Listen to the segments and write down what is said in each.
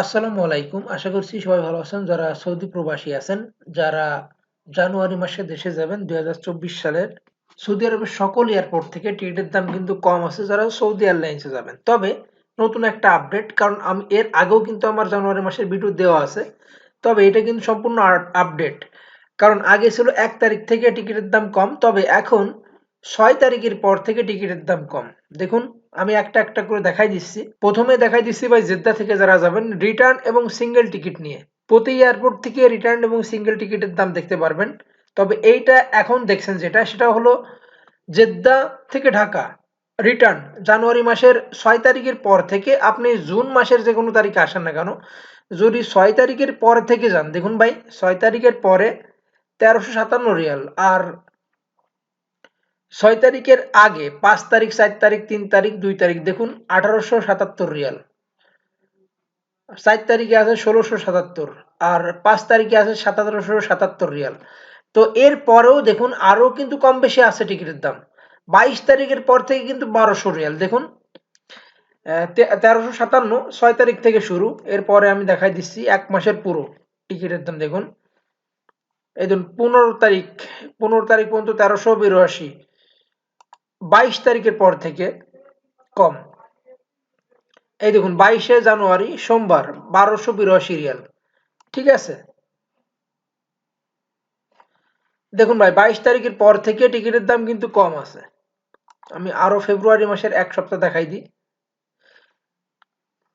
আসসালামু আলাইকুম। আশা করছি সবাই ভালো আছেন। যারা সৌদি প্রবাসী আছেন, যারা জানুয়ারি মাসে দেশে যাবেন দু হাজার চব্বিশ সালের সৌদি আরবের সকল এয়ারপোর্ট থেকে টিকিটের দাম কিন্তু কম আছে যারা সৌদি এয়ারলাইন্সে যাবেন। তবে নতুন একটা আপডেট, কারণ আমি এর আগেও কিন্তু আমার জানুয়ারি মাসের ভিডিও দেওয়া আছে। তবে এটা কিন্তু সম্পূর্ণ আপডেট, কারণ আগে ছিল এক তারিখ থেকে টিকিটের দাম কম, তবে এখন ছয় তারিখের পর থেকে টিকিটের দাম কম। দেখুন আমি একটা একটা করে দেখাই দিচ্ছি। প্রথমে দেখাই দিচ্ছি ভাই জেদ্দা থেকে যারা যাবেন রিটার্ন এবং সিঙ্গেল টিকিট নিয়ে। প্রতি এয়ারপোর্ট থেকে রিটার্ন এবং সিঙ্গেল টিকিটের দাম দেখতে পারবেন। তবে এইটা এখন দেখছেন যেটা, সেটা হলো জেদ্দা থেকে ঢাকা রিটার্ন জানুয়ারি মাসের ছয় তারিখের পর থেকে, আপনি জুন মাসের যে কোনো তারিখে আসেন না কেন, যদি ছয় তারিখের পর থেকে যান, দেখুন ভাই, ছয় তারিখের পরে তেরোশো সাতান্ন রিয়াল, আর ছয় তারিখের আগে, পাঁচ তারিখ, চার তারিখ, তিন তারিখ, দুই তারিখ, দেখুন, আঠারোশো সাতাত্তর রিয়াল। চার তারিখে আছে ষোলোশো সাতাত্তর, আর পাঁচ তারিখে আছে সাতারোশো সাতাত্তর রিয়াল। তো এর পরেও দেখুন, আরও কিন্তু কম বেশি আছে টিকিটের দাম। বাইশ তারিখের পর থেকে কিন্তু বারোশো রিয়াল, দেখুন। তেরোশো সাতান্ন, ছয় তারিখ থেকে শুরু। এরপরে আমি দেখাই দিচ্ছি, এক মাসের পুরো টিকিটের দাম, দেখুন। এই ধরুন, পনেরো তারিখ পনেরো তারিখ পর্যন্ত তেরোশো বিরাশি বাইশ তারিখের পর থেকে কম। এই দেখুন, বাইশে জানুয়ারি সোমবার, বারোশো বিরাশি রিয়াল। ঠিক আছে? দেখুন ভাই, বাইশ তারিখের পর থেকে টিকিটের দাম কিন্তু কম আছে। আমি আরও ফেব্রুয়ারি মাসের এক সপ্তাহ দেখাই দিই।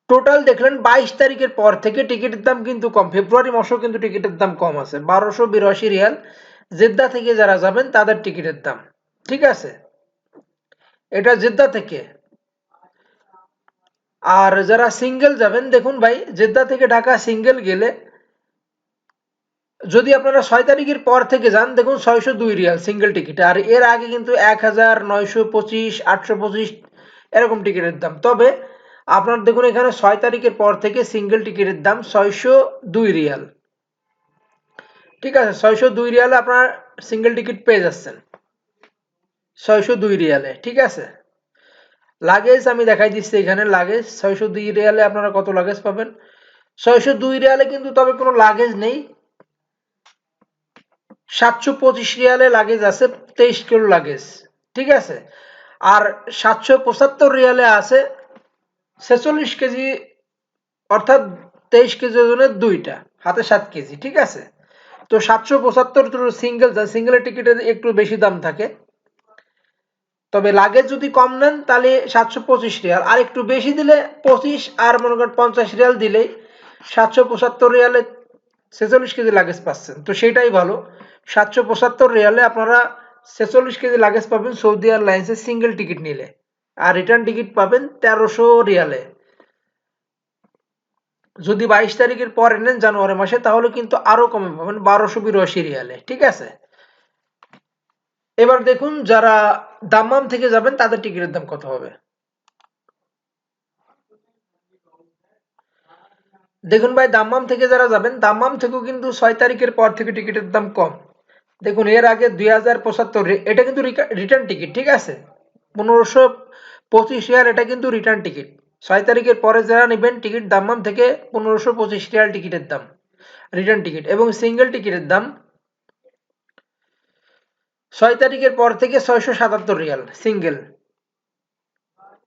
টোটাল দেখলেন বাইশ তারিখের পর থেকে টিকিটের দাম কিন্তু কম। ফেব্রুয়ারি মাসেও কিন্তু টিকিটের দাম কম আছে। বারোশো বিরাশি রিয়াল, জেদ্দা থেকে যারা যাবেন তাদের টিকিটের দাম। ঠিক আছে? এটা জেদ্দা থেকে। আর যারা সিঙ্গেল যাবেন, দেখুন ভাই, জেদ্দা থেকে ঢাকা সিঙ্গেল গেলে যদি আপনারা ছয় তারিখের পর থেকে যান, দেখুন ছয়শো দুই রিয়াল সিঙ্গেল টিকিট আর এর আগে কিন্তু এক হাজার নয়শো পঁচিশ, আটশো পঁচিশ এরকম টিকিটের দাম। তবে আপনার দেখুন এখানে ছয় তারিখের পর থেকে সিঙ্গেল টিকিটের দাম ছয়শো দুই রিয়াল। ঠিক আছে, ছয়শো দুই রিয়ালে আপনার সিঙ্গেল টিকিট পেয়ে যাচ্ছেন। ছয়শো দুই রিয়ালে, ঠিক আছে? লাগেজ আমি দেখাই দিচ্ছি এখানে লাগেজ ছয়শো দুই রিয়ালে আপনারা কত লাগেজ পাবেন? ছয়শো দুই রিয়ালে কিন্তু তবে কোনো লাগেজ নেই। সাতশো পঁচিশ রিয়ালে লাগেজ আছে, তেইশ কিলো লাগেজ ঠিক আছে? আর সাতশো পঁচাত্তর রিয়ালে আছে, ছেচল্লিশ কেজি, অর্থাৎ তেইশ কেজি ওজনের দুইটা, হাতে সাত কেজি, ঠিক আছে? তো সাতশো পঁচাত্তর সিঙ্গেল সিঙ্গেলের টিকিটের একটু বেশি দাম থাকে। তবে লাগেজ যদি কম নেন, তাহলে সাতশো পঁচিশ রিয়াল। আর একটু বেশি দিলে পঁচিশ, আর মনে করেন পঞ্চাশ রিয়াল দিলেই সাতশো পঁচাত্তর রিয়ালে ছেচল্লিশ কেজি লাগেজ পাচ্ছেন। তো সেটাই ভালো। সাতশো পঁচাত্তর রিয়ালে আপনারা ছেচল্লিশ কেজি লাগেজ পাবেন সৌদি এয়ারলাইন্সের সিঙ্গেল টিকিট নিলে। আর রিটার্ন টিকিট পাবেন তেরোশো রিয়ালে। যদি বাইশ তারিখের পরে নেন জানুয়ারি মাসে, তাহলে কিন্তু আরও কমে পাবেন বারোশো বিরাশি রিয়ালে। ঠিক আছে? এবার দেখুন যারা দাম্মাম থেকে যাবেন, তাদের টিকিটের দাম কত হবে? দেখুন ভাই, দাম্মাম থেকে যারা যাবেন, দাম্মাম থেকেও কিন্তু ছয় তারিখের পর থেকে টিকিটের দাম কম। দেখুন, এর আগে দুই হাজার পঁচাত্তর, এটা কিন্তু রিটার্ন টিকিট ঠিক আছে? পনেরোশো পঁচিশ রিয়াল, এটা কিন্তু রিটার্ন টিকিট ছয় তারিখের পরে যারা নেবেন টিকিট দাম্মাম থেকে পনেরোশো পঁচিশ রিয়াল টিকিটের দাম। রিটার্ন টিকিট এবং সিঙ্গেল টিকিটের দাম ছয় তারিখের পর থেকে ছয়শো সাতাত্তর রিয়াল সিঙ্গেল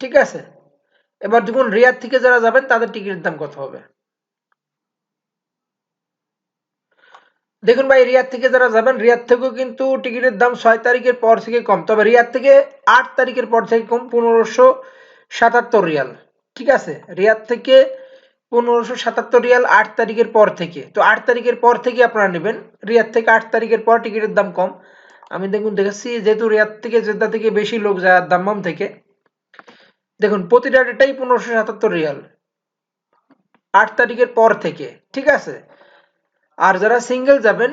ঠিক আছে? এবার দেখুন রিয়াদ থেকে যারা যাবেন, তাদের টিকিটের দাম কত হবে? দেখুন ভাই, রিয়াদ থেকে যারা যাবেন, রিয়াদ থেকেও কিন্তু টিকিটের দাম ছয় তারিখের পর থেকে কম। তবে রিয়াদ থেকে আট তারিখের পর থেকে কম, পনেরোশো সাতাত্তর রিয়াল। ঠিক আছে? রিয়াদ থেকে পনেরোশো সাতাত্তর রিয়াল আট তারিখের পর থেকে। তো আট তারিখের পর থেকে আপনারা নেবেন। রিয়াদ থেকে আট তারিখের পর টিকিটের দাম কম। আমি দেখুন দেখেছি যেহেতু রিয়াদ থেকে, জেদ্দা থেকে বেশি লোক যায় দাম্মাম থেকে, দেখুন, প্রতিটা ডেটাই পনেরোশো সাতাত্তর রিয়াল। আট তারিখের পর থেকে, ঠিক আছে? আর যারা সিঙ্গেল যাবেন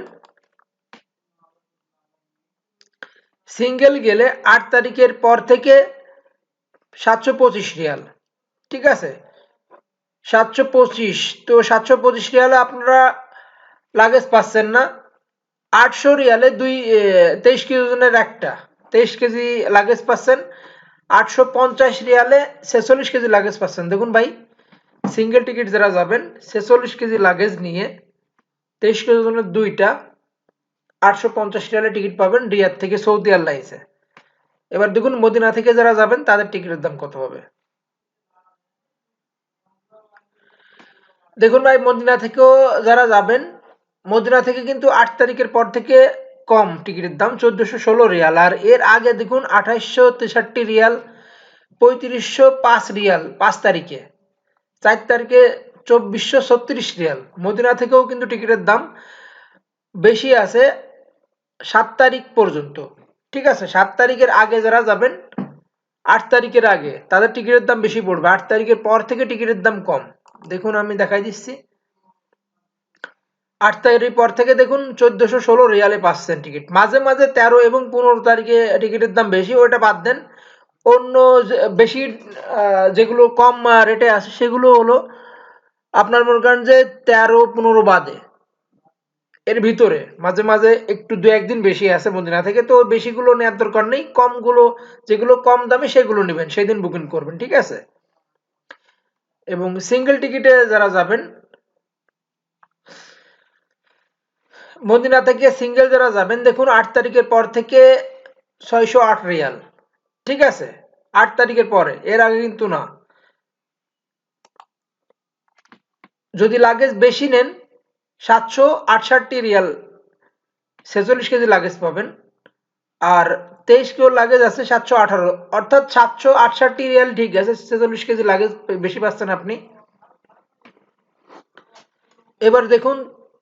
সিঙ্গেল গেলে আট তারিখের পর থেকে সাতশো পঁচিশ রিয়াল, ঠিক আছে? সাতশো পঁচিশ, তো সাতশো পঁচিশ রিয়ালে আপনারা লাগেজ পাচ্ছেন না। আটশো রিয়ালে দুই তেইশ কেজি ওজনের একটা। তেইশ কেজি লাগেজ পাচ্ছেন, আটশো পঞ্চাশ রিয়ালে ছেচল্লিশ কেজি লাগেজ পাচ্ছেন। দেখুন ভাই সিঙ্গেল টিকিট যারা যাবেন, ছেচল্লিশ কেজি লাগেজ নিয়ে তেইশ কেজি জনের দুইটা, আটশো পঞ্চাশ রিয়ালে টিকিট পাবেন রিয়াদ থেকে সৌদি এয়ারলাইন্সে। এবার দেখুন, মদিনা থেকে যারা যাবেন, তাদের টিকিটের দাম কত হবে? দেখুন ভাই, মদিনা থেকেও যারা যাবেন মদিনা থেকে কিন্তু আট তারিখের পর থেকে কম টিকিটের দাম, চোদ্দশো ষোলো রিয়াল। আর এর আগে দেখুন, আঠাইশশো তেষট্টি রিয়াল, পঁয়ত্রিশশো পাঁচ রিয়াল পাঁচ তারিখে। চার তারিখে চব্বিশশো ছত্রিশ রিয়াল। মদিনা থেকেও কিন্তু টিকিটের দাম বেশি আছে সাত তারিখ পর্যন্ত। ঠিক আছে, সাত তারিখের আগে যারা যাবেন, আট তারিখের আগে, তাদের টিকিটের দাম বেশি পড়বে। আট তারিখের পর থেকে টিকিটের দাম কম। দেখুন, আমি দেখাই দিচ্ছি। আট তারিখের পর থেকে দেখুন চোদ্দশো ষোলো রিয়ালে পাচ্ছেন টিকিট। মাঝে মাঝে তেরো এবং পনেরো তারিখে টিকিটের দাম বেশি, ওইটা বাদ দেন। অন্য বেশি যেগুলো কম রেটে আছে, সেগুলো হলো আপনার মনে করেন যে তেরো, পনেরো বাদে। এর ভিতরে মাঝে মাঝে একটু দু একদিন বেশি আছে মদিনা থেকে, তো বেশিগুলো নেওয়ার দরকার নেই। কমগুলো, যেগুলো কম দামে সেগুলো নেবেন, সেদিন বুকিং করবেন, ঠিক আছে? এবং সিঙ্গেল টিকিটে যারা যাবেন মদিনা থেকে সিঙ্গেল যারা যাবেন, দেখুন আট তারিখের পর থেকে ছয়শো আট রিয়াল। ঠিক আছে? আট তারিখের পরে, এর আগে কিন্তু না। যদি লাগেজ বেশি নেন, সাতশো আটষট্টি রিয়াল ছেচল্লিশ কেজি লাগেজ পাবেন। আর তেইশ কিলো লাগেজ আছে সাতশো আঠারো। অর্থাৎ সাতশো আটষট্টি রিয়াল ঠিক আছে, ছেচল্লিশ কেজি লাগেজ বেশি পাচ্ছেন আপনি। এবার দেখুন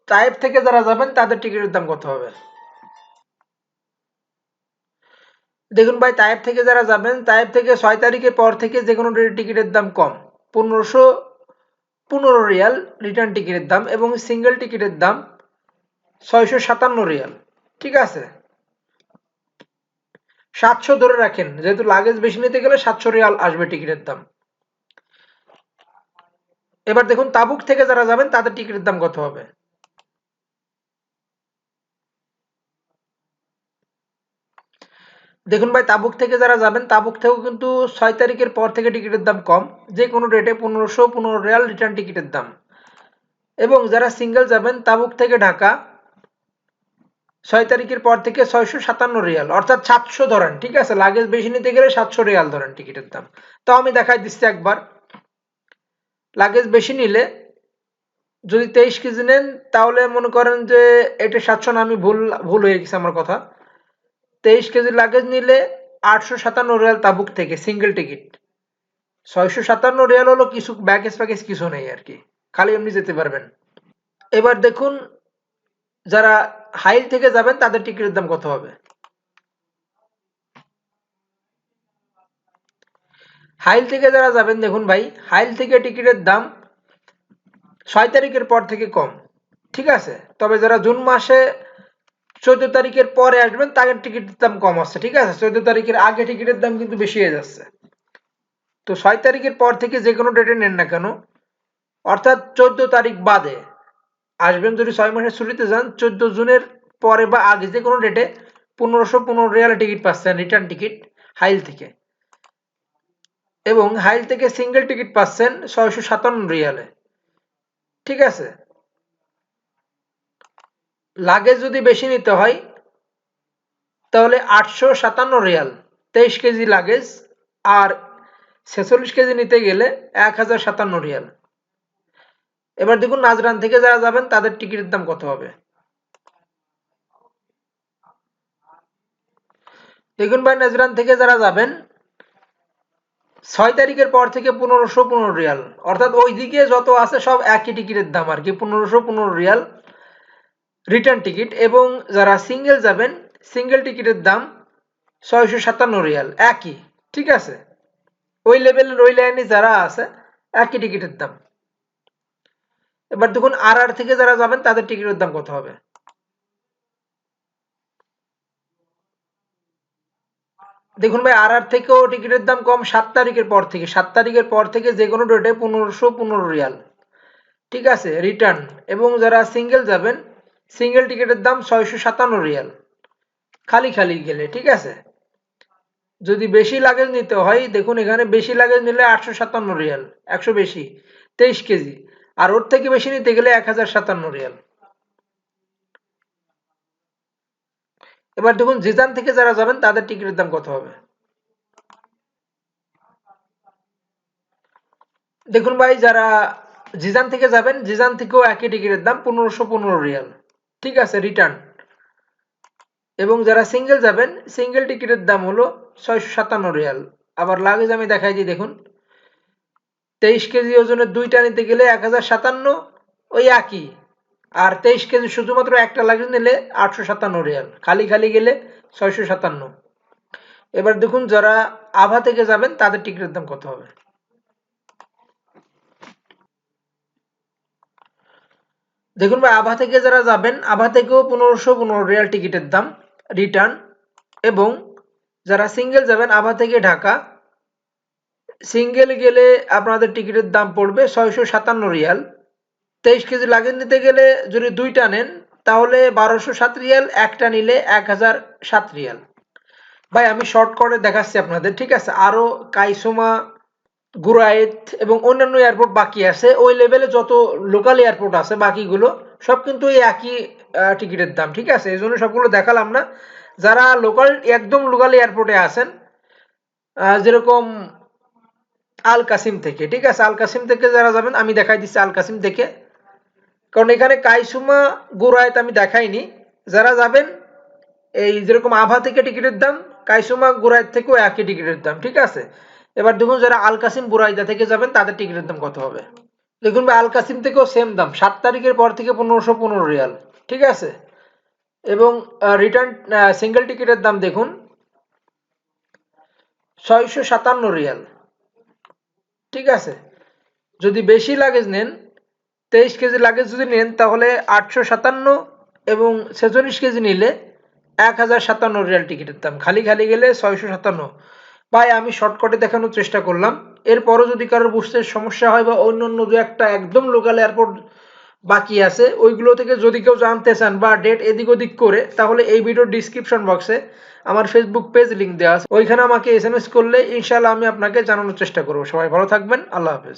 তাইপ থেকে যারা যাবেন, তাদের টিকিটের দাম কত হবে? দেখুন ভাই তাইপ থেকে যারা যাবেন তাইপ থেকে ছয় তারিখের পর থেকে যে কোনো টিকিটের দাম কম। পনেরোশো, পনেরো রিয়াল রিটার্ন টিকিটের দাম এবং সিঙ্গেল টিকিটের দাম ছয়শো সাতান্ন রিয়াল। ঠিক আছে? সাতশো ধরে রাখেন। যেহেতু লাগেজ বেশি নিতে গেলে সাতশো রিয়াল আসবে টিকিটের দাম। এবার দেখুন, তাবুক থেকে যারা যাবেন, তাদের টিকিটের দাম কত হবে? দেখুন ভাই, তাবুক থেকে যারা যাবেন, তাবুক থেকেও কিন্তু ছয় তারিখের পর থেকে টিকিটের দাম কম। যে কোনো রেটে পনেরোশো, পনেরো রিয়াল রিটার্ন টিকিটের দাম। এবং যারা সিঙ্গেল যাবেন, তাবুক থেকে ঢাকা, ছয় তারিখের পর থেকে ছয়শো সাতান্ন রিয়াল। অর্থাৎ সাতশো ধরেন, ঠিক আছে? লাগেজ বেশি নিতে গেলে সাতশো রিয়াল ধরেন টিকিটের দাম। তাও আমি দেখাই দিচ্ছি একবার। লাগেজ বেশি নিলে যদি তেইশ কেজি নেন, তাহলে মনে করেন যে এটা সাতশো না, আমি ভুল ভুল হয়ে গেছে আমার কথা। তেইশ কেজি লাগেজ নিলে আটশো সাতান্ন রিয়াল তাবুক থেকে সিঙ্গেল টিকিট ছয়শো সাতান্ন রিয়াল হলো কিছু ব্যাগেজ প্যাকেজ কিছু নেই আর কি। খালি এমনি যেতে পারবেন। এবার দেখুন, যারা হাইল থেকে যাবেন, তাদের টিকিটের দাম কত হবে? হাইল থেকে যারা যাবেন, দেখুন ভাই হাইল থেকে টিকিটের দাম ছয় তারিখের পর থেকে কম। ঠিক আছে? তবে যারা জুন মাসে চোদ্দ তারিখের পরে আসবেন তাদের টিকিটের দাম কম আসছে, ঠিক আছে? চোদ্দ তারিখের আগে টিকিটের দাম কিন্তু বেশি হয়ে যাচ্ছে। তো ছয় তারিখের পর থেকে যে কোনো ডেটে নেন না কেন, অর্থাৎ চোদ্দ তারিখ বাদে আসবেন যদি ছয় মাসের ছুটিতে যান, চোদ্দ জুনের পরে বা আগে যে কোনো ডেটে পনেরোশো পনেরো রিয়াল টিকিট পাচ্ছেন রিটার্ন টিকিট হাইল থেকে। এবং হাইল থেকে সিঙ্গেল টিকিট পাচ্ছেন ছয়শো সাতান্ন রিয়ালে। ঠিক আছে? লাগেজ যদি বেশি নিতে হয়, তাহলে আটশো সাতান্ন রিয়াল। তেইশ কেজি লাগেজ আর ছেচল্লিশ কেজি নিতে গেলে এক হাজার সাতান্ন রিয়াল। এবার দেখুন নাজরান থেকে যারা যাবেন, তাদের টিকিটের দাম কত হবে? দেখুন ভাই, নাজরান থেকে যারা যাবেন, ছয় তারিখের পর থেকে পনেরোশো পনেরো রিয়াল। অর্থাৎ ওই দিকে যত আছে সব একই টিকিটের দাম আর কি, পনেরোশো পনেরো রিয়াল। রিটার্ন টিকিট এবং যারা সিঙ্গেল যাবেন, সিঙ্গেল টিকিটের দাম ছয়শো সাতান্ন রিয়াল, একই, ঠিক আছে? ওই লেভেলের, ওই লাইনে যারা আছে, একই টিকিটের দাম। এবার দেখুন আর আর থেকে যারা যাবেন, তাদের টিকিটের দাম কত হবে? দেখুন ভাই আর আর থেকেও টিকিটের দাম কম সাত তারিখের পর থেকে, সাত তারিখের পর থেকে যে কোনো ডেটে পনেরোশো পনেরো রিয়াল, ঠিক আছে? রিটার্ন এবং যারা সিঙ্গেল যাবেন সিঙ্গেল টিকিটের দাম ছয়শো সাতান্ন রিয়াল। খালি খালি গেলে, ঠিক আছে? যদি বেশি লাগেজ নিতে হয়, দেখুন এখানে বেশি লাগেজ নিলে আটশো সাতান্ন রিয়াল, একশো বেশি, তেইশ কেজি। আর ওর থেকে বেশি নিতে গেলে এক হাজার সাতান্ন রিয়াল। এবার দেখুন, জিজান থেকে যারা যাবেন, তাদের টিকিটের দাম কত হবে? দেখুন ভাই, যারা জিজান থেকে যাবেন, জিজান থেকেও একই টিকিটের দাম, পনেরোশো পনেরো রিয়াল। ঠিক আছে রিটার্ন এবং যারা সিঙ্গেল যাবেন সিঙ্গেল টিকিটের দাম হলো ছয়শো সাতান্ন রিয়াল। আবার লাগেজ আমি দেখাই দিই, দেখুন। তেইশ কেজি ওজনের দুইটা নিতে গেলে এক হাজার সাতান্ন, ওই একই। আর তেইশ কেজি শুধুমাত্র একটা লাগেজ নিলে আটশো সাতান্ন রিয়াল। খালি খালি গেলে ছয়শো সাতান্ন। এবার দেখুন, যারা আভা থেকে যাবেন, তাদের টিকিটের দাম কত হবে? দেখুন ভাই, আভা থেকে যারা যাবেন, আভা থেকেও পনেরোশো পনেরো রিয়াল টিকিটের দাম রিটার্ন এবং যারা সিঙ্গেল যাবেন, আভা থেকে ঢাকা। সিঙ্গেল গেলে আপনাদের টিকিটের দাম পড়বে ছয়শো সাতান্ন রিয়াল। তেইশ কেজি লাগেজ নিতে গেলে যদি দুইটা নেন, তাহলে বারোশো সাত রিয়াল, একটা নিলে এক হাজার সাত রিয়াল। ভাই, আমি শর্ট করে দেখাচ্ছি আপনাদের, ঠিক আছে? আরও কাইসোমা গুরাইত এবং অন্যান্য এয়ারপোর্ট বাকি আছে। ওই লেভেলে যত লোকাল এয়ারপোর্ট আছে, বাকিগুলো সব কিন্তু এই একই টিকিটের দাম, ঠিক আছে? এই জন্য সবগুলো দেখালাম না। যারা লোকাল একদম লোকাল এয়ারপোর্টে আছেন যেরকম আল কাসিম থেকে, ঠিক আছে? আল কাসিম থেকে যারা যাবেন, আমি দেখাই দিচ্ছি আল কাসিম থেকে। কারণ এখানে কাইসুমা গুরায়ত আমি দেখাইনি। যারা যাবেন, এই যেরকম আভা থেকে টিকিটের দাম, কাইসুমা গুরায়ত থেকেও একই টিকিটের দাম, ঠিক আছে? এবার দেখুন যারা আল কাসিম বুরাইদা থেকে যাবেন, তাদের টিকিটের দাম কত হবে? দেখুন ভাই, আল কাসিম থেকেও সেম দাম। সাত তারিখের পর থেকে পনেরোশো পনেরো রিয়াল, ঠিক আছে? এবং রিটার্ন সিঙ্গেল টিকিটের দাম দেখুন, ছয়শো সাতান্ন রিয়াল, ঠিক আছে? যদি বেশি লাগেজ নেন, তেইশ কেজি লাগেজ যদি নেন, তাহলে আটশো সাতান্ন এবং ছেচল্লিশ কেজি নিলে এক হাজার সাতান্ন রিয়াল টিকিটের দাম। খালি খালি গেলে ছয়শো সাতান্ন। ভাই, আমি শর্টকাটে দেখানোর চেষ্টা করলাম। এরপরও যদি কারোর বুঝতে সমস্যা হয় বা অন্য অন্য দু একটা একদম লোকাল এয়ারপোর্ট বাকি আছে, ওইগুলো থেকে যদি কেউ জানতে চান বা ডেট এদিক ওদিক করে, তাহলে এই ভিডিওর ডিসক্রিপশন বক্সে আমার ফেসবুক পেজ লিঙ্ক দেওয়া আছে। ওইখানে আমাকে এস করলে ইনশাল্লাহ আমি আপনাকে জানানোর চেষ্টা করব। সবাই ভালো থাকবেন। আল্লাহ হাফেজ।